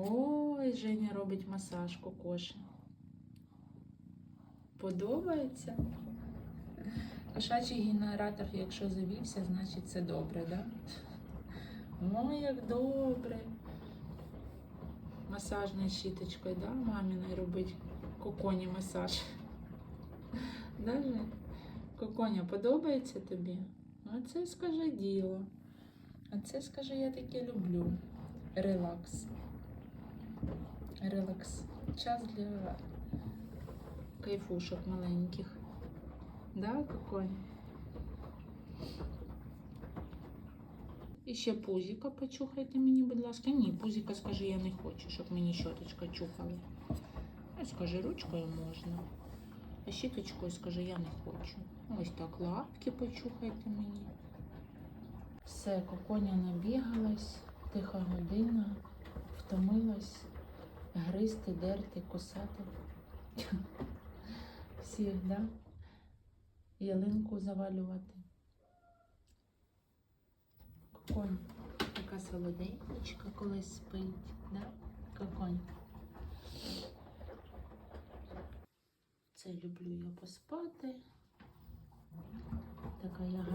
Ой, Женя робить масаж кокоші. Подобається? Кошачий генератор, якщо завівся, значить це добре, да? Ой, як добре. Масажною щіточкою, да, маміною робить коконі масаж. Да, Жень? Коконя, подобається тобі? Оце скаже діло. А це скаже, я таке люблю. Релакс. Релакс. Час для кайфушок маленьких. Да, Коконь? І ще пузіка почухайте мені, будь ласка. Ні, пузіка скаже, я не хочу, щоб мені щоточка чухали. А скаже, ручкою можна. А щіточкою скаже, я не хочу. Ось так лапки почухайте мені. Все, коконя набігалась, тиха година, втомилась гризти, дерти, кусати. Всіх, да? Ялинку завалювати. Коконь, така солоденька колись спить, да? Коконь. Це люблю я поспати. Така я.